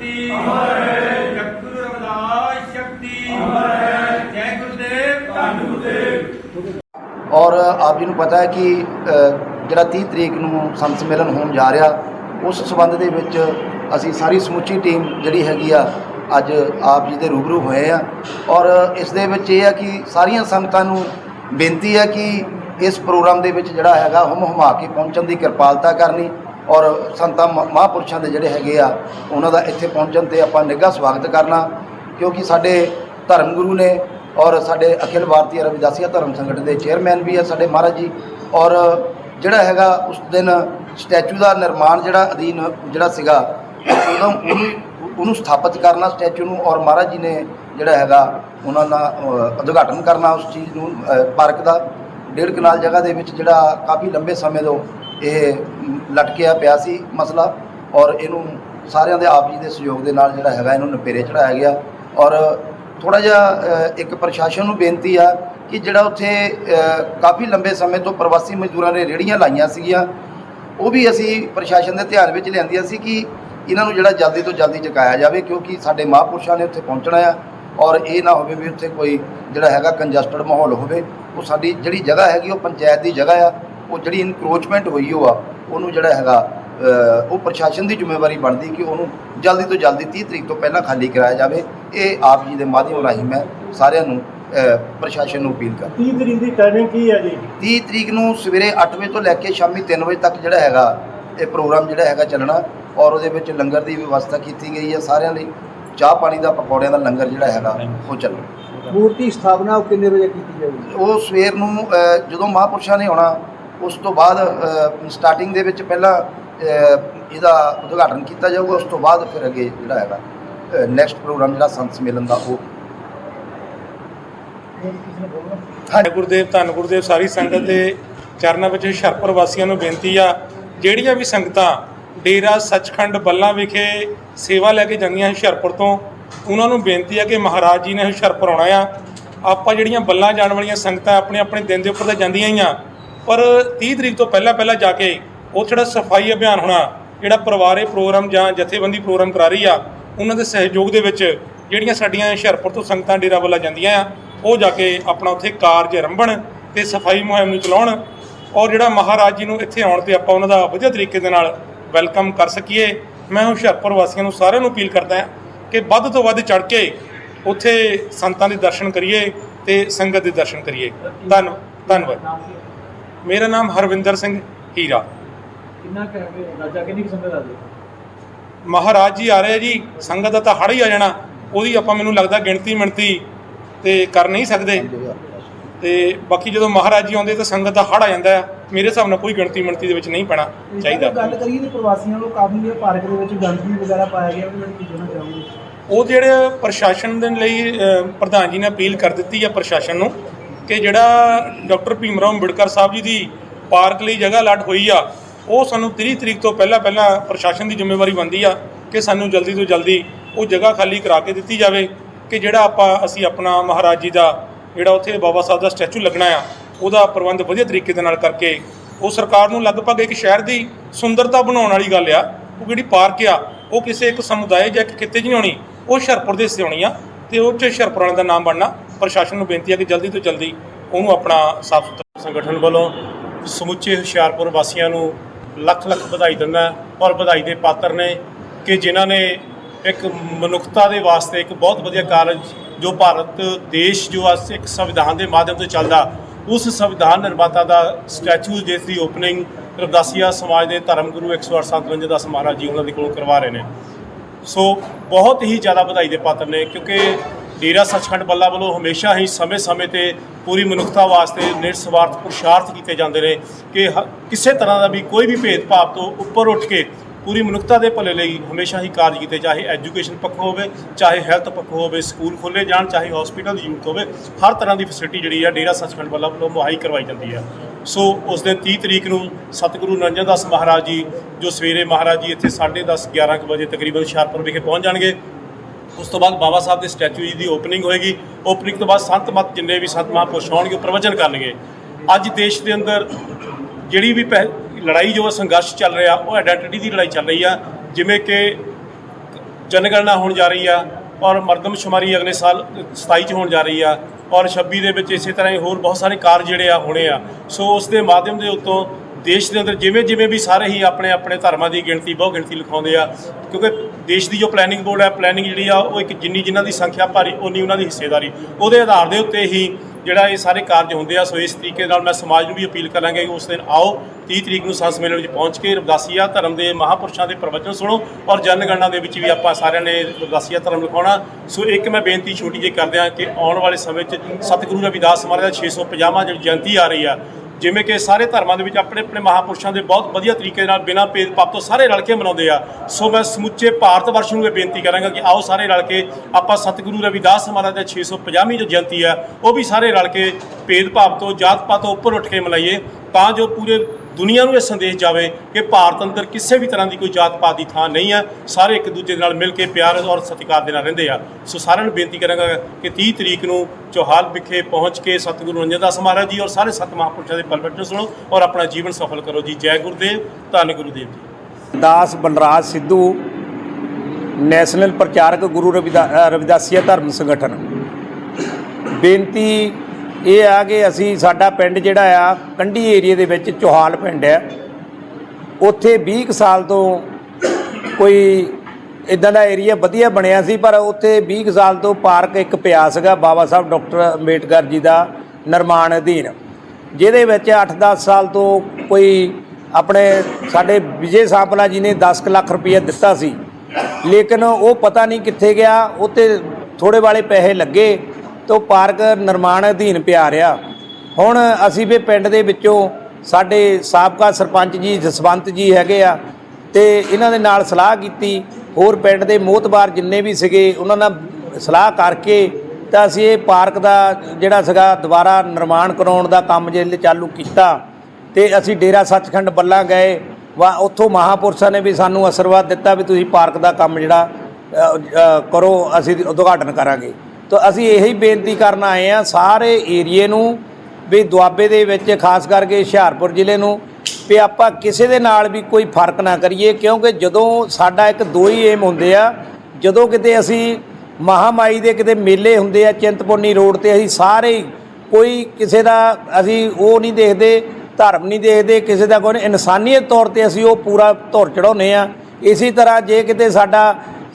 ਸ਼ਕਤੀ। ਅਮਰ ਹੈ ਜਗਤਗੁਰੂ ਰਮਦਾਸ ਸ਼ਕਤੀ ਅਮਰ ਹੈ ਜੈ ਗੁਰਦੇਵ ਧੰਨ ਗੁਰਦੇਵ ਔਰ ਆਪ ਜੀ ਨੂੰ ਪਤਾ ਹੈ ਕਿ ਜਿਹੜਾ 30 ਤਰੀਕ ਨੂੰ ਸੰਤ ਸੰਮੇਲਨ ਹੋਣ ਜਾ ਰਿਹਾ, ਉਸ ਸਬੰਧ ਦੇ ਵਿੱਚ ਅਸੀਂ ਸਾਰੀ ਸਮੁੱਚੀ ਟੀਮ ਜਿਹੜੀ ਹੈਗੀ ਆ, ਅੱਜ ਆਪ ਜੀ ਦੇ ਰੂਬਰੂ ਹੋਏ ਆ। ਔਰ ਇਸ ਦੇ ਵਿੱਚ ਇਹ ਆ ਕਿ ਸਾਰੀਆਂ ਸੰਗਤਾਂ ਨੂੰ ਬੇਨਤੀ ਹੈ ਕਿ ਇਸ ਪ੍ਰੋਗਰਾਮ ਦੇ ਵਿੱਚ ਜਿਹੜਾ ਹੈਗਾ ਹਮ ਹਮਾ ਕੇ ਪਹੁੰਚਣ ਦੀ ਕਿਰਪਾਲਤਾ ਕਰਨੀ ਔਰ ਸੰਤਾਂ ਮ- ਮਹਾਂਪੁਰਸ਼ਾਂ ਦੇ ਜਿਹੜੇ ਹੈਗੇ ਆ, ਉਹਨਾਂ ਦਾ ਇੱਥੇ ਪਹੁੰਚਣ ਤੇ ਆਪਾਂ ਨਿੱਘਾ ਸਵਾਗਤ ਕਰਨਾ, ਕਿਉਂਕਿ ਸਾਡੇ ਧਰਮ ਗੁਰੂ ਨੇ ਔਰ ਸਾਡੇ ਅਖਿਲ ਭਾਰਤੀ ਰਵਿਦਾਸੀਆ ਧਰਮ ਸੰਗਠਨ ਦੇ ਚੇਅਰਮੈਨ ਵੀ ਆ ਸਾਡੇ ਮਹਾਰਾਜ ਜੀ, ਔਰ ਜਿਹੜਾ ਹੈਗਾ ਉਸ ਦਿਨ ਸਟੈਚੂ ਦਾ ਨਿਰਮਾਣ ਜਿਹੜਾ ਅਧੀਨ ਜਿਹੜਾ ਸੀਗਾ, ਉਹਨੂੰ ਉਹਨੂੰ ਸਥਾਪਿਤ ਕਰਨਾ ਸਟੈਚੂ ਨੂੰ, ਔਰ ਮਹਾਰਾਜ ਜੀ ਨੇ ਜਿਹੜਾ ਹੈਗਾ, ਉਹਨਾਂ ਦਾ ਉਦਘਾਟਨ ਕਰਨਾ ਉਸ ਚੀਜ਼ ਨੂੰ ਪਾਰਕ ਦਾ। ਡੇਢ ਕਨਾਲ ਜਗ੍ਹਾ ਦੇ ਵਿੱਚ ਜਿਹੜਾ ਕਾਫੀ ਲੰਬੇ ਸਮੇਂ ਤੋਂ ਇਹ ਲਟਕਿਆ ਪਿਆ ਸੀ ਮਸਲਾ ਔਰ ਇਹਨੂੰ ਸਾਰਿਆਂ ਦੇ ਆਪ ਜੀ ਦੇ ਸਹਿਯੋਗ ਦੇ ਨਾਲ ਜਿਹੜਾ ਹੈਗਾ ਇਹਨੂੰ ਨਪੇਰੇ ਚੜਾਇਆ ਗਿਆ। ਔਰ ਥੋੜਾ ਜਿਹਾ ਇੱਕ ਪ੍ਰਸ਼ਾਸਨ ਨੂੰ ਬੇਨਤੀ ਆ ਕਿ ਜਿਹੜਾ ਉੱਥੇ ਕਾਫੀ ਲੰਬੇ ਸਮੇਂ ਤੋਂ ਪ੍ਰਵਾਸੀ ਮਜ਼ਦੂਰਾਂ ਨੇ ਰੇੜੀਆਂ ਲਾਈਆਂ ਸੀਗੀਆਂ, ਉਹ ਵੀ ਅਸੀਂ ਪ੍ਰਸ਼ਾਸਨ ਦੇ ਧਿਆਨ ਵਿੱਚ ਲਿਆਂਦੀਆਂ ਸੀ ਕਿ ਇਹਨਾਂ ਨੂੰ ਜਿਹੜਾ ਜਲਦੀ ਤੋਂ ਜਲਦੀ ਚੁਕਾਇਆ ਜਾਵੇ ਕਿਉਂਕਿ ਸਾਡੇ ਮਹਾਂਪੁਰਸ਼ਾਂ ਨੇ ਉੱਥੇ ਪਹੁੰਚਣਾ ਆ। ਔਰ ਇਹ ਨਾ ਹੋਵੇ ਵੀ ਉੱਥੇ ਕੋਈ ਜਿਹੜਾ ਹੈਗਾ ਕੰਜਸਟਡ ਮਾਹੌਲ ਹੋਵੇ ਉਹ ਸਾਡੀ ਜਿਹੜੀ ਜਗ੍ਹਾ ਹੈਗੀ ਉਹ ਪੰਚਾਇਤ ਦੀ ਜਗ੍ਹਾ ਆ ਉਹ ਜਿਹੜੀ ਇਨਕਰੋਚਮੈਂਟ ਹੋਈ ਉਹ ਆ ਉਹਨੂੰ ਜਿਹੜਾ ਹੈਗਾ ਉਹ ਪ੍ਰਸ਼ਾਸਨ ਦੀ ਜ਼ਿੰਮੇਵਾਰੀ ਬਣਦੀ ਕਿ ਉਹਨੂੰ ਜਲਦੀ ਤੋਂ ਜਲਦੀ 30 ਤਰੀਕ ਤੋਂ ਪਹਿਲਾਂ ਖਾਲੀ ਕਰਾਇਆ ਜਾਵੇ। ਇਹ ਆਪ ਜੀ ਦੇ ਮਾਧਿਅਮ ਰਾਹੀਂ ਮੈਂ ਸਾਰਿਆਂ ਨੂੰ ਪ੍ਰਸ਼ਾਸਨ ਨੂੰ ਅਪੀਲ ਕਰ 30 ਤਰੀਕ ਦੀ ਟਾਈਮਿੰਗ ਕੀ ਹੈ ਜੀ? 30 ਤਰੀਕ ਨੂੰ ਸਵੇਰੇ 8 ਵਜੇ ਤੋਂ ਲੈ ਕੇ ਸ਼ਾਮੀ 3 ਵਜੇ ਤੱਕ ਜਿਹੜਾ ਹੈਗਾ ਇਹ ਪ੍ਰੋਗਰਾਮ ਜਿਹੜਾ ਹੈਗਾ ਚੱਲਣਾ ਔਰ ਉਹਦੇ ਵਿੱਚ ਲੰਗਰ ਦੀ ਵਿਵਸਥਾ ਕੀਤੀ ਗਈ ਹੈ ਸਾਰਿਆਂ ਲਈ। ਚਾਹ ਪਾਣੀ ਦਾ ਪਕੌੜਿਆਂ ਦਾ ਲੰਗਰ ਜਿਹੜਾ ਹੈਗਾ ਉਹ ਚੱਲਣਾ ਮੂਰਤੀ ਸਥਾਪਨਾ ਉਹ ਕਿੰਨੇ ਵਜੇ ਕੀਤੀ ਜਾਊਗੀ? ਉਹ ਸਵੇਰ ਨੂੰ ਅ, ਜਦੋਂ ਮਹਾਂਪੁਰਸ਼ਾਂ ਨੇ ਆਉਣਾ ਉਸ ਤੋਂ ਬਾਅਦ ਸਟਾਰਟਿੰਗ ਦੇ ਵਿੱਚ ਪਹਿਲਾਂ ਅ, ਇਹਦਾ ਉਦਘਾਟਨ ਕੀਤਾ ਜਾਊਗਾ ਉਸ ਤੋਂ ਬਾਅਦ ਫਿਰ ਅੱਗੇ ਜਿਹੜਾ ਹੈਗਾ ਨੈਕਸਟ ਪ੍ਰੋਗਰਾਮ ਜਿਹੜਾ ਸੰਤ ਸਮੇਲਨ ਦਾ ਉਹ। ਧੰਨ ਗੁਰਦੇਵ ਧੰਨ ਗੁਰਦੇਵ ਸਾਰੀ ਸੰਗਤ ਦੇ ਚਰਨਾਂ ਵਿੱਚ ਹੁਸ਼ਿਆਰਪੁਰ ਵਾਸੀਆਂ ਨੂੰ ਬੇਨਤੀ ਆ ਜਿਹੜੀਆਂ ਵੀ ਸੰਗਤਾਂ ਡੇਰਾ ਸੱਚਖੰਡ ਬੱਲਾ ਵਿਖੇ ਸੇਵਾ ਲੈ ਕੇ ਜਾਂਦੀਆਂ ਹੁਸ਼ਿਆਰਪੁਰ ਤੋਂ। ਉਹਨਾਂ ਨੂੰ ਬੇਨਤੀ ਆ ਕਿ ਮਹਾਰਾਜ ਜੀ ਨੇ ਹੁਸ਼ਿਆਰਪੁਰ ਆਉਣਾ ਆ। ਆਪਾਂ ਜਿਹੜੀਆਂ ਬੱਲਾਂ ਜਾਣ ਵਾਲੀਆਂ ਸੰਗਤਾਂ ਆਪਣੇ ਆਪਣੇ ਦਿਨ ਦੇ ਉੱਪਰ ਤਾਂ ਜਾਂਦੀਆਂ ਹੀ ਆ। ਪਰ 30 ਤਰੀਕ ਤੋਂ ਪਹਿਲਾਂ ਪਹਿਲਾਂ ਜਾ ਕੇ ਉਹ ਜਿਹੜਾ ਸਫ਼ਾਈ ਅਭਿਆਨ ਹੋਣਾ, ਜਿਹੜਾ ਪਰਿਵਾਰੇ ਪ੍ਰੋਗਰਾਮ ਜਾਂ ਜਥੇਬੰਦੀ ਪ੍ਰੋਗਰਾਮ ਕਰਾ ਰਹੀ ਆ, ਉਹਨਾਂ ਦੇ ਸਹਿਯੋਗ ਦੇ ਵਿੱਚ ਜਿਹੜੀਆਂ ਸਾਡੀਆਂ ਹੁਸ਼ਿਆਰਪੁਰ ਤੋਂ ਸੰਗਤਾਂ ਡੇਰਾ ਬੱਲਾ ਜਾਂਦੀਆਂ ਆ, ਉਹ ਜਾ ਕੇ ਆਪਣਾ ਉੱਥੇ ਕਾਰਜ ਆਰੰਭਣ ਤੇ ਸਫ਼ਾਈ ਮੁਹਿੰਮ ਨੂੰ ਚਲਾਉਣ। ਔਰ ਜਿਹੜਾ ਮਹਾਰਾਜ ਜੀ ਨੂੰ ਇੱਥੇ ਆਉਣ ਤੇ ਆਪਾਂ ਉਹਨਾਂ ਦਾ ਵਧੀਆ ਤਰੀਕੇ ਦੇ ਨਾਲ ਵੈਲਕਮ ਕਰ ਸਕੀਏ। ਮੈਂ ਹੁਸ਼ਿਆਰਪੁਰ ਵਾਸੀਆਂ ਨੂੰ ਸਾਰਿਆਂ ਨੂੰ ਅਪੀਲ ਕਰਦਾ ਹਾਂ ਕਿ ਵੱਧ ਤੋਂ ਵੱਧ ਚੜ ਕੇ ਉੱਥੇ ਸੰਤਾਂ ਦੇ ਦਰਸ਼ਨ ਕਰੀਏ ਤੇ ਸੰਗਤ ਦੇ ਦਰਸ਼ਨ ਕਰੀਏ। ਧੰਨ ਧੰਨਵਾਦ। ਮੇਰਾ ਨਾਮ ਹਰਵਿੰਦਰ ਸਿੰਘ ਹੀਰਾ। ਕਿੰਨਾ ਕਹਵੇ ਰਾਜਾ ਕਿੰਨੀ ਸੰਗਤ ਆ ਜੀ ਮਹਾਰਾਜ ਜੀ ਆ ਰਹੇ ਜੀ। ਸੰਗਤ ਦਾ ਤਾਂ ਹੜ ਹੀ ਆ ਜਾਣਾ। ਉਹਦੀ ਆਪਾਂ ਮੈਨੂੰ ਲੱਗਦਾ ਗਿਣਤੀ ਮਿਣਤੀ ਤੇ ਕਰ ਨਹੀਂ ਸਕਦੇ। ਤੇ ਬਾਕੀ ਜਦੋਂ ਮਹਾਰਾਜ ਜੀ ਆਉਂਦੇ ਤਾਂ ਸੰਗਤ ਦਾ ਹੜ ਆ ਜਾਂਦਾ ਆ ਮੇਰੇ ਹਿਸਾਬ ਨਾਲ ਕੋਈ ਗਿਣਤੀ ਮਿਣਤੀ ਦੇ ਵਿੱਚ ਨਹੀਂ ਪੈਣਾ ਚਾਹੀਦਾ। ਗੱਲ ਕਰੀਏ ਤੇ ਪ੍ਰਵਾਸੀਆਂ ਨੂੰ ਕਾਫੀ ਇਹ ਪਾਰਕ ਦੇ ਵਿੱਚ ਗੰਦਗੀ ਵਗੈਰਾ ਪਾਇਆ ਗਿਆ ਉਹਦੇ ਬਾਰੇ ਕੀ ਕਹਿਣਾ ਚਾਹੋਗੇ? ਉਹ ਜਿਹੜੇ ਪ੍ਰਸ਼ਾਸਨ ਦੇ ਲਈ ਪ੍ਰਧਾਨ ਜੀ ਨੇ ਅਪੀਲ ਕਰ ਦਿੱਤੀ ਆ ਪ੍ਰਸ਼ਾਸਨ ਨੂੰ ਕਿ ਜਿਹੜਾ ਡਾਕਟਰ ਭੀਮਰਾਓ ਅੰਬੇਡਕਰ ਸਾਹਿਬ ਜੀ ਦੀ ਪਾਰਕ ਲਈ ਜਗ੍ਹਾ ਅਲਾਟ ਹੋਈ ਆ ਉਹ ਸਾਨੂੰ 30 ਤਰੀਕ ਤੋਂ ਪਹਿਲਾਂ ਪਹਿਲਾਂ ਪ੍ਰਸ਼ਾਸਨ ਦੀ ਜ਼ਿੰਮੇਵਾਰੀ ਬਣਦੀ ਆ ਕਿ ਸਾਨੂੰ ਜਲਦੀ ਤੋਂ ਜਲਦੀ ਉਹ ਜਗ੍ਹਾ ਖਾਲੀ ਕਰਾ ਕੇ ਦਿੱਤੀ ਜਾਵੇ ਕਿ ਜਿਹੜਾ ਆਪਾਂ ਅਸੀਂ ਆਪਣਾ ਮਹਾਰਾਜ ਜੀ ਦਾ ਜਿਹੜਾ ਉੱਥੇ ਬਾਬਾ ਸਾਹਿਬ ਦਾ ਸਟੈਚੂ ਲੱਗਣਾ ਆ, ਉਹਦਾ ਪ੍ਰਬੰਧ ਵਧੀਆ ਤਰੀਕੇ ਦੇ ਨਾਲ ਕਰਕੇ ਉਹ ਸਰਕਾਰ ਨੂੰ ਲਗਭਗ ਇੱਕ ਸ਼ਹਿਰ ਦੀ ਸੁੰਦਰਤਾ ਬਣਾਉਣ ਵਾਲੀ ਗੱਲ ਆ, ਉਹ ਜਿਹੜੀ ਪਾਰਕ ਆ, ਉਹ ਕਿਸੇ ਇੱਕ ਸਮੁਦਾਇ ਜਾਂ ਇੱਕ ਖਿੱਤੇ 'ਚ ਨਹੀਂ ਹੋਣੀ ਉਹ ਹੁਸ਼ਿਆਰਪੁਰ ਦੇ ਹਿੱਸੇ ਹੋਣੀ ਆ ਤੇ ਉਹ 'ਚ ਹੁਸ਼ਿਆਰਪੁਰ ਦਾ ਨਾਮ ਬਣਨਾ। ਪ੍ਰਸ਼ਾਸਨ ਨੂੰ ਬੇਨਤੀ ਆ ਕਿ ਜਲਦੀ ਤੋਂ ਜਲਦੀ ਉਹਨੂੰ ਆਪਣਾ ਸਾਫ਼ ਸੁਥਰਾ ਸੰਗਠਨ ਵੱਲੋਂ ਸਮੁੱਚੇ ਹੁਸ਼ਿਆਰਪੁਰ ਵਾਸੀਆਂ ਨੂੰ ਲੱਖ ਲੱਖ ਵਧਾਈ ਦਿੰਦਾ ਔਰ ਵਧਾਈ ਦੇ ਪਾਤਰ ਨੇ ਕਿ ਜਿਨ੍ਹਾਂ ਨੇ ਇੱਕ ਮਨੁੱਖਤਾ ਦੇ ਵਾਸਤੇ ਇੱਕ ਬਹੁਤ ਵਧੀਆ ਕਾਰਜ ਜੋ ਭਾਰਤ, ਦੇਸ਼ ਜੋ ਅੱਜ ਇੱਕ ਸੰਵਿਧਾਨ ਦੇ ਮਾਧਿਅਮ ਤੋਂ ਚੱਲਦਾ, ਉਸ ਸੰਵਿਧਾਨ ਨਿਰਮਾਤਾ ਦਾ ਸਟੈਚੂ ਜਿਸ ਦੀ ਓਪਨਿੰਗ ਰਵਦਾਸੀਆ ਸਮਾਜ ਦੇ ਧਰਮ ਗੁਰੂ 108 ਸੰਤ ਰੰਜਦਾਸ ਮਹਾਰਾਜ ਜੀ ਉਹਨਾਂ ਦੇ ਕੋਲੋਂ ਕਰਵਾ ਰਹੇ ਨੇ। ਸੋ ਬਹੁਤ ਹੀ ਜ਼ਿਆਦਾ ਵਧਾਈ ਦੇ ਪਾਤਰ ਨੇ, ਕਿਉਂਕਿ ਡੇਰਾ ਸੱਚਖੰਡ ਬੱਲਾ ਵੱਲੋਂ ਹਮੇਸ਼ਾ ਹੀ ਸਮੇਂ-ਸਮੇਂ ਤੇ ਪੂਰੀ ਮਨੁੱਖਤਾ ਵਾਸਤੇ ਨਿਰਸਵਾਰਥ ਪੁਰਸ਼ਾਰਥ ਕੀਤੇ ਜਾਂਦੇ ਨੇ ਕਿ ਹ- ਕਿਸੇ ਤਰ੍ਹਾਂ ਦਾ ਵੀ ਕੋਈ ਵੀ ਭੇਦਭਾਵ ਤੋਂ ਉੱਪਰ ਉੱਠ ਕੇ ਪੂਰੀ ਮਨੁੱਖਤਾ ਦੇ ਭਲੇ ਲਈ ਹਮੇਸ਼ਾ ਹੀ ਕਾਰਜ ਕੀਤੇ, ਚਾਹੇ ਐਜੂਕੇਸ਼ਨ ਪੱਖੋਂ ਹੋਵੇ, ਚਾਹੇ ਹੈਲਥ ਪੱਖੋਂ ਹੋਵੇ, ਸਕੂਲ ਖੋਲ੍ਹੇ ਜਾਣ, ਚਾਹੇ ਹਸਪੀਟਲ ਦੀ ਜ਼ਰੂਰਤ ਹੋਵੇ, ਹਰ ਤਰ੍ਹਾਂ ਦੀ ਫੈਸਿਲਿਟੀ ਜਿਹੜੀ ਆ ਡੇਰਾ ਸੱਚਖੰਡ ਬੱਲਾ ਵੱਲੋਂ ਮੁਹੱਈਆ ਕਰਵਾਈ ਜਾਂਦੀ ਹੈ ਸੋ ਉਸ ਦਿਨ 30 ਤਰੀਕ ਨੂੰ ਸਤਿਗੁਰੂ ਨਰਿੰਦਰ ਦਾਸ ਮਹਾਰਾਜ ਜੀ, ਜੋ ਸਵੇਰੇ ਮਹਾਰਾਜ ਜੀ ਇੱਥੇ 10:30 11 ਕੁ ਵਜੇ ਤਕਰੀਬਨ ਹੁਸ਼ਿਆਰਪੁਰ ਵਿਖੇ ਪਹੁੰਚ ਜਾਣਗੇ, ਉਸ ਤੋਂ ਬਾਅਦ ਬਾਬਾ ਸਾਹਿਬ ਦੇ ਸਟੈਚੂ ਜੀ ਦੀ ਓਪਨਿੰਗ ਹੋਏਗੀ। ਓਪਨਿੰਗ ਤੋਂ ਬਾਅਦ ਸੰਤ ਮਤ ਜਿੰਨੇ ਵੀ ਸੰਤ ਮਹਾਂਪੁਰਸ਼ ਹੋਣਗੇ ਉਹ ਪ੍ਰਵਚਨ ਕਰਨਗੇ। ਅੱਜ ਦੇਸ਼ ਦੇ ਅੰਦਰ ਜਿਹੜੀ ਵੀ ਪਹਿ- ਲੜਾਈ ਜੋ ਸੰਘਰਸ਼ ਚੱਲ ਰਿਹਾ, ਉਹ ਆਇਡੈਂਟੀਟੀ ਦੀ ਲੜਾਈ ਚੱਲ ਰਹੀ ਆ। ਜਿਵੇਂ ਕਿ ਜਨਗਣਨਾ ਹੋਣ ਜਾ ਰਹੀ ਆ ਔਰ ਮਰਦਮਸ਼ੁਮਾਰੀ ਅਗਲੇ ਸਾਲ 27 ਚ ਹੋਣ ਜਾ ਰਹੀ ਆ ਔਰ 26 ਦੇ ਵਿੱਚ ਇਸੇ ਤਰ੍ਹਾਂ ਹੀ ਹੋਰ ਬਹੁਤ ਸਾਰੇ ਕਾਰਜ ਜਿਹੜੇ ਆ ਹੋਣੇ ਆ। ਸੋ ਉਸ ਦੇ ਮਾਧਿਅਮ ਦੇ ਉੱਤੋਂ ਦੇਸ਼ ਦੇ ਅੰਦਰ ਜਿਵੇਂ ਜਿਵੇਂ ਵੀ ਸਾਰੇ ਹੀ ਆਪਣੇ ਆਪਣੇ ਧਰਮਾਂ ਦੀ ਗਿਣਤੀ ਬਹੁ ਗਿਣਤੀ ਲਿਖਾਉਂਦੇ ਆ, ਕਿਉਂਕਿ ਦੇਸ਼ ਦੀ ਜੋ ਪਲੈਨਿੰਗ ਬੋਰਡ ਹੈ ਪਲੈਨਿੰਗ ਜਿਹੜੀ ਆ, ਉਹ ਇੱਕ ਜਿੰਨੀ ਜਿਨ੍ਹਾਂ ਦੀ ਸੰਖਿਆ ਭਾਰੀ ਉਨੀ ਉਹਨਾਂ ਦੀ ਹਿੱਸੇਦਾਰੀ। ਉਹਦੇ ਆਧਾਰ ਦੇ ਉੱਤੇ ਹੀ ਜਿਹੜਾ ਇਹ ਸਾਰੇ ਕਾਰਜ ਹੁੰਦੇ ਆ, ਸੋ ਇਸ ਤਰੀਕੇ ਨਾਲ ਮੈਂ ਸਮਾਜ ਨੂੰ ਵੀ ਅਪੀਲ ਕਰਾਂਗਾ ਕਿ ਉਸ ਦਿਨ ਆਓ 30 ਤਰੀਕ ਨੂੰ ਸੰਤ ਸੰਮੇਲਨ ਵਿੱਚ ਪਹੁੰਚ ਕੇ ਰਵਦਾਸੀਆ ਧਰਮ ਦੇ ਮਹਾਪੁਰਸ਼ਾਂ ਦੇ ਪ੍ਰਵਚਨ ਸੁਣੋ ਔਰ ਜਨਗਣਨਾ ਦੇ ਵਿੱਚ ਵੀ ਆਪਾਂ ਸਾਰਿਆਂ ਨੇ ਰਵਦਾਸੀਆ ਧਰਮ ਲਿਖਾਉਣਾ। ਸੋ ਇੱਕ ਮੈਂ ਬੇਨਤੀ ਛੋਟੀ ਜਿਹੀ ਕਰਦਿਆਂ ਕਿ ਆਉਣ ਵਾਲੇ ਸਮੇਂ 'ਚ ਸਤਿਗੁਰੂ ਰਵਿਦਾਸ ਮਹਾਰਾਜ ਦਾ 650ਵਾਂ ਜਿਹੜੀ ਜਯੰਤੀ ਆ ਰਹੀ ਆ ਜਿਵੇਂ ਕਿ ਸਾਰੇ ਧਰਮਾਂ ਦੇ ਵਿੱਚ ਆਪਣੇ ਆਪਣੇ ਮਹਾਪੁਰਸ਼ਾਂ ਦੇ ਬਹੁਤ ਵਧੀਆ ਤਰੀਕੇ ਨਾਲ ਬਿਨਾਂ ਭੇਦਭਾਵ ਤੋਂ ਸਾਰੇ ਰਲ ਕੇ ਮਨਾਉਂਦੇ ਆ। ਸੋ ਮੈਂ ਸਮੁੱਚੇ ਭਾਰਤ ਵਰਸ਼ ਨੂੰ ਇਹ ਬੇਨਤੀ ਕਰਾਂਗਾ ਕਿ ਆਓ ਸਾਰੇ ਰਲ ਕੇ ਆਪਾਂ ਸਤਿਗੁਰੂ ਰਵਿਦਾਸ ਮਹਾਰਾਜ ਦਾ 650ਵੀਂ ਜੋ ਜਯੰਤੀ ਆ, ਉਹ ਵੀ ਸਾਰੇ ਰਲ ਕੇ ਭੇਦਭਾਵ ਤੋਂ ਜਾਤ ਪਾਤ ਤੋਂ ਉੱਪਰ ਉੱਠ ਕੇ ਮਨਾਈਏ। ਤਾਂ ਜੋ ਪੂਰੇ ਦੁਨੀਆ ਨੂੰ ਇਹ ਸੰਦੇਸ਼ ਜਾਵੇ ਕਿ ਭਾਰਤ ਅੰਦਰ ਕਿਸੇ ਵੀ ਤਰ੍ਹਾਂ ਦੀ ਕੋਈ ਜਾਤ ਪਾਤ ਦੀ ਥਾਂ ਨਹੀਂ ਹੈ, ਸਾਰੇ ਇੱਕ ਦੂਜੇ ਦੇ ਨਾਲ ਮਿਲ ਕੇ ਪਿਆਰ ਔਰ ਸਤਿਕਾਰ ਦੇ ਨਾਲ ਰਹਿੰਦੇ ਆ। ਸੋ ਸਾਰਿਆਂ ਨੂੰ ਬੇਨਤੀ ਕਰਾਂਗਾ ਕਿ 30 ਤਰੀਕ ਨੂੰ ਚੌਹਾਲ ਵਿਖੇ ਪਹੁੰਚ ਕੇ ਸਤਿਗੁਰੂ ਰੰਜਨ ਦਾਸ ਮਹਾਰਾਜ ਜੀ ਔਰ ਸਾਰੇ ਸਤ ਮਹਾਂਪੁਰਸ਼ਾਂ ਦੇ ਪ੍ਰਵਚਨ ਸੁਣੋ ਔਰ ਆਪਣਾ ਜੀਵਨ ਸਫਲ ਕਰੋ ਜੀ। ਜੈ ਗੁਰਦੇਵ, ਧੰਨ ਗੁਰੂਦੇਵ ਜੀ। ਦਾਸ ਬਲਰਾਜ ਸਿੱਧੂ, ਨੈਸ਼ਨਲ ਪ੍ਰਚਾਰਕ ਗੁਰੂ ਰਵਿਦਾ ਰਵਿਦਾਸੀਆ ਧਰਮ ਸੰਗਠਨ। ਬੇਨਤੀ ਇਹ ਆ ਕਿ ਅਸੀਂ ਸਾਡਾ ਪਿੰਡ ਜਿਹੜਾ ਆ, ਕੰਢੀ ਏਰੀਏ ਦੇ ਵਿੱਚ ਚੋਹਾਲ ਪਿੰਡ ਹੈ। ਉੱਥੇ 20 ਕੁ ਸਾਲ ਤੋਂ ਕੋਈ ਇਦਾਂ ਦਾ ਏਰੀਆ ਵਧੀਆ ਬਣਿਆ ਸੀ, ਪਰ ਉੱਥੇ 20 ਕੁ ਸਾਲ ਤੋਂ ਪਾਰਕ ਇੱਕ ਪਿਆ ਸੀਗਾ, ਬਾਬਾ ਸਾਹਿਬ ਡਾਕਟਰ ਅੰਬੇਡਕਰ ਜੀ ਦਾ ਨਿਰਮਾਣ ਅਧੀਨ। ਜਿਹਦੇ ਵਿੱਚ 8-10 ਸਾਲ ਤੋਂ ਕੋਈ ਆਪਣੇ ਸਾਡੇ ਵਿਜੇ ਸਾਂਪਲਾ ਜੀ ਨੇ 10 ਕੁ ਲੱਖ ਰੁਪਏ ਦਿੱਤਾ ਸੀ। ਲੇਕਿਨ ਉਹ ਪਤਾ ਨਹੀਂ ਕਿੱਥੇ ਗਿਆ ਉੱਤੇ ਥੋੜੇ ਵਾਲੇ ਪੈਸੇ ਲੱਗੇ। ਤੇ ਉਹ ਪਾਰਕ ਨਿਰਮਾਣ ਅਧੀਨ ਪਿਆ ਰਿਹਾ। ਹੁਣ ਅਸੀਂ ਵੀ ਪਿੰਡ ਦੇ ਵਿੱਚੋਂ ਸਾਡੇ ਸਾਬਕਾ ਸਰਪੰਚ ਜੀ ਜਸਵੰਤ ਜੀ ਹੈਗੇ ਆ ਤੇ ਇਹਨਾਂ ਦੇ ਨਾਲ ਸਲਾਹ ਕੀਤੀ। ਹੋਰ ਪਿੰਡ ਦੇ ਮੋਹਤਬਾਰ ਜਿੰਨੇ ਵੀ ਸੀਗੇ, ਉਹਨਾਂ ਨਾਲ ਸਲਾਹ ਕਰਕੇ ਤਾਂ ਅਸੀਂ ਇਹ ਪਾਰਕ ਦਾ ਜਿਹੜਾ ਸੀਗਾ ਦੁਬਾਰਾ ਨਿਰਮਾਣ ਕਰਾਉਣ ਦਾ ਕੰਮ ਜੇ ਚਾਲੂ ਕੀਤਾ ਤੇ ਅਸੀਂ ਡੇਰਾ ਸੱਚਖੰਡ ਬੱਲਾ ਗਏ। ਵਾ ਉੱਥੋਂ ਮਹਾਪੁਰਸ਼ਾਂ ਨੇ ਵੀ ਸਾਨੂੰ ਆਸ਼ੀਰਵਾਦ ਦਿੱਤਾ ਵੀ ਤੁਸੀਂ ਪਾਰਕ ਦਾ ਕੰਮ ਜਿਹੜਾ ਕਰੋ, ਅਸੀਂ ਉਦਘਾਟਨ ਕਰਾਂਗੇ। ਤਾਂ ਅਸੀਂ ਇਹੀ ਬੇਨਤੀ ਕਰਨ ਆਏ ਆ ਸਾਰੇ ਏਰੀਏ ਨੂੰ ਵੀ ਦੁਆਬੇ ਦੇ ਵਿੱਚ, ਖਾਸ ਕਰਕੇ ਹੁਸ਼ਿਆਰਪੁਰ ਜ਼ਿਲ੍ਹੇ ਨੂੰ, ਵੀ ਆਪਾਂ ਕਿਸੇ ਦੇ ਨਾਲ ਵੀ ਕੋਈ ਫ਼ਰਕ ਨਾ ਕਰੀਏ, ਕਿਉਂਕਿ ਜਦੋਂ ਸਾਡਾ ਇੱਕ ਦੋ ਹੀ ਏਮ ਹੁੰਦੇ ਆ, ਜਦੋਂ ਕਿਤੇ ਅਸੀਂ ਮਹਾਮਾਈ ਦੇ ਕਿਤੇ ਮੇਲੇ ਹੁੰਦੇ ਆ ਚਿੰਤਪੁਰਨੀ ਰੋਡ ਤੇ, ਅਸੀਂ ਸਾਰੇ ਹੀ ਕੋਈ ਕਿਸੇ ਦਾ ਅਸੀਂ ਉਹ ਨਹੀਂ ਦੇਖਦੇ, ਧਰਮ ਨਹੀਂ ਦੇਖਦੇ, ਕਿਸੇ ਦਾ ਕੋਈ ਇਨਸਾਨੀਅਤ ਤੌਰ ਤੇ ਅਸੀਂ ਉਹ ਪੂਰਾ ਧੁਰ ਚੜਾਉਂਦੇ ਆ ਇਸੇ ਤਰ੍ਹਾਂ ਜੇ ਕਿਤੇ ਸਾਡਾ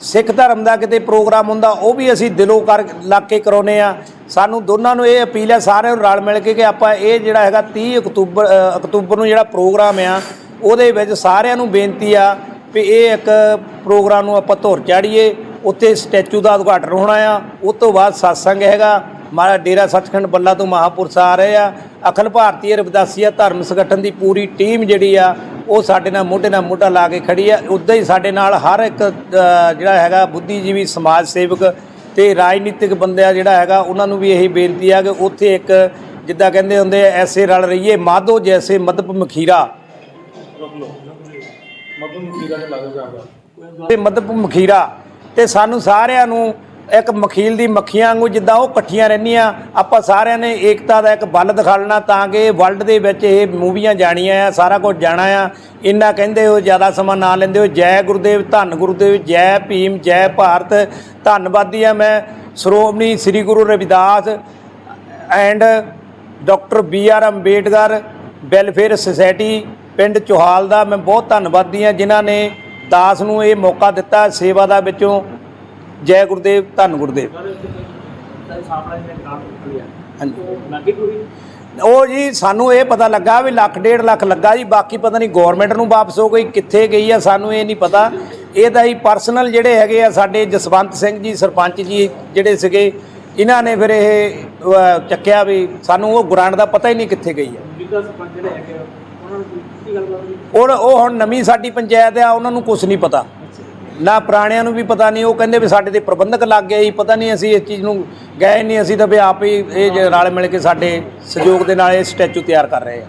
ਸਿੱਖ ਧਰਮ ਦਾ ਕਿਤੇ ਪ੍ਰੋਗਰਾਮ ਹੁੰਦਾ, ਉਹ ਵੀ ਅਸੀਂ ਦਿਲੋਂ ਕਰ ਲੱਗ ਕੇ ਕਰਾਉਂਦੇ ਆ ਸਾਨੂੰ ਦੋਨਾਂ ਨੂੰ ਇਹ ਅਪੀਲ ਹੈ, ਸਾਰਿਆਂ ਨੂੰ ਰਲ ਮਿਲ ਕੇ ਕਿ ਆਪਾਂ ਇਹ ਜਿਹੜਾ ਹੈਗਾ 30 ਅਕਤੂਬਰ ਅਕਤੂਬਰ ਨੂੰ ਜਿਹੜਾ ਪ੍ਰੋਗਰਾਮ ਆ, ਉਹਦੇ ਵਿੱਚ ਸਾਰਿਆਂ ਨੂੰ ਬੇਨਤੀ ਆ ਵੀ ਇਹ ਇੱਕ ਪ੍ਰੋਗਰਾਮ ਨੂੰ ਆਪਾਂ ਧੁਰ ਚਾੜੀਏ। ਉੱਥੇ ਸਟੈਚੂ ਦਾ ਉਦਘਾਟਨ ਹੋਣਾ ਆ। ਉਸ ਤੋਂ ਬਾਅਦ satsang ਹੈਗਾ। ਮਾਰਾ ਡੇਰਾ ਸੱਚਖੰਡ ਬੱਲਾ ਤੋਂ ਮਹਾਪੁਰਸ਼ ਆ ਰਹੇ ਆ। ਅਖਿਲ ਭਾਰਤੀ ਰਵਿਦਾਸੀਆ ਧਰਮ ਸੰਗਠਨ ਦੀ ਪੂਰੀ ਟੀਮ ਜਿਹੜੀ ਆ ਉਹ ਸਾਡੇ ਨਾਲ ਮੋਢੇ ਨਾਲ ਮੋਢਾ ਲਾ ਕੇ ਖੜੀ ਆ ਉਦਾਂ ਹੀ ਸਾਡੇ ਨਾਲ ਹਰ ਇੱਕ ਜਿਹੜਾ ਹੈਗਾ ਬੁੱਧੀਜੀਵੀ ਸਮਾਜ ਸੇਵਕ ਤੇ ਰਾਜਨੀਤਿਕ ਬੰਦਿਆ ਜਿਹੜਾ ਹੈਗਾ ਉਹਨਾਂ ਨੂੰ ਵੀ ਇਹੀ ਬੇਨਤੀ ਆ ਕਿ ਉੱਥੇ ਇੱਕ ਜਿੱਦਾਂ ਕਹਿੰਦੇ ਹੁੰਦੇ ਐਸੇ ਰਲ ਰਹੀਏ ਮਾਧੋ ਜੈਸੇ ਮਦਪ ਮਖੀਰਾ। ਤੇ ਮਦਪ ਮਖੀਰਾ। ਤੇ ਸਾਨੂੰ ਸਾਰਿਆਂ ਨੂੰ ਇੱਕ ਮਖੀਲ ਦੀ ਮੱਖੀਆਂ ਵਾਂਗੂ ਜਿੱਦਾਂ ਉਹ ਇਕੱਠੀਆਂ ਰਹਿੰਦੀਆਂ, ਆਪਾਂ ਸਾਰਿਆਂ ਨੇ ਏਕਤਾ ਦਾ ਇੱਕ ਬਲ ਦਿਖਾਲਣਾ ਤਾਂ ਕਿ ਵਰਲਡ ਦੇ ਵਿੱਚ ਇਹ ਮੂਵੀਆਂ ਜਾਣੀਆਂ ਆ, ਸਾਰਾ ਕੁਝ ਜਾਣਾ ਆ। ਇੰਨਾ ਕਹਿੰਦੇ ਹੋ, ਜ਼ਿਆਦਾ ਸਮਾਂ ਨਾ ਲੈਂਦੇ ਹੋ। ਜੈ ਗੁਰਦੇਵ, ਧੰਨ ਗੁਰਦੇਵ, ਜੈ ਭੀਮ, ਜੈ ਭਾਰਤ। ਧੰਨਵਾਦੀ ਆ ਮੈਂ Shiromani Shri Guru Ravidas and doctor B R Ambedkar, welfare society, ਪਿੰਡ ਚੋਹਾਲ ਦਾ ਮੈਂ ਬਹੁਤ ਧੰਨਵਾਦੀ ਹਾਂ ਜਿਨ੍ਹਾਂ ਨੇ ਦਾਸ ਨੂੰ ਇਹ ਮੌਕਾ ਦਿੱਤਾ ਸੇਵਾ ਦਾ ਵਿੱਚੋਂ। ਜੈ ਗੁਰਦੇਵ ਧੰਨ ਗੁਰਦੇਵ। ਹਾਂਜੀ। ਉਹ ਜੀ ਸਾਨੂੰ ਇਹ ਪਤਾ ਲੱਗਾ ਵੀ ਲੱਖ ਡੇਢ ਲੱਖ ਲੱਗਾ ਜੀ ਬਾਕੀ ਪਤਾ ਨਹੀਂ ਗਵਰਨਮੈਂਟ ਨੂੰ ਵਾਪਸ ਹੋ ਗਈ ਕਿੱਥੇ ਗਈ ਆ ਸਾਨੂੰ ਇਹ ਨਹੀਂ ਪਤਾ। ਇਹ ਤਾਂ ਹੀ ਪਰਸਨਲ ਜਿਹੜੇ ਹੈਗੇ ਆ ਸਾਡੇ ਜਸਵੰਤ ਸਿੰਘ ਜੀ ਸਰਪੰਚ ਜੀ ਜਿਹੜੇ ਸੀਗੇ ਇਹਨਾਂ ਨੇ ਫਿਰ ਇਹ ਚੱਕਿਆ ਵੀ ਸਾਨੂੰ ਉਹ ਗ੍ਰਾਂਟ ਦਾ ਪਤਾ ਹੀ ਨਹੀਂ ਕਿੱਥੇ ਗਈ ਆ। ਉਹ ਹੁਣ ਨਵੀਂ ਸਾਡੀ ਪੰਚਾਇਤ ਆ ਉਹਨਾਂ ਨੂੰ ਕੁਝ ਨਹੀਂ ਪਤਾ। ਨਾ ਪੁਰਾਣਿਆਂ ਨੂੰ ਵੀ ਪਤਾ ਨਹੀਂ, ਉਹ ਕਹਿੰਦੇ ਵੀ ਸਾਡੇ ਤੇ ਪ੍ਰਬੰਧਕ ਲੱਗ ਗਿਆ ਜੀ ਪਤਾ ਨਹੀਂ ਅਸੀਂ ਇਸ ਚੀਜ਼ ਨੂੰ ਗਏ ਨਹੀਂ, ਅਸੀਂ ਤਾਂ ਵੀ ਆਪ ਹੀ ਇਹ ਜੇ ਰਲ ਮਿਲ ਕੇ ਸਾਡੇ ਸਹਿਯੋਗ ਦੇ ਨਾਲ ਇਹ ਸਟੈਚੂ ਤਿਆਰ ਕਰ ਰਹੇ ਆ।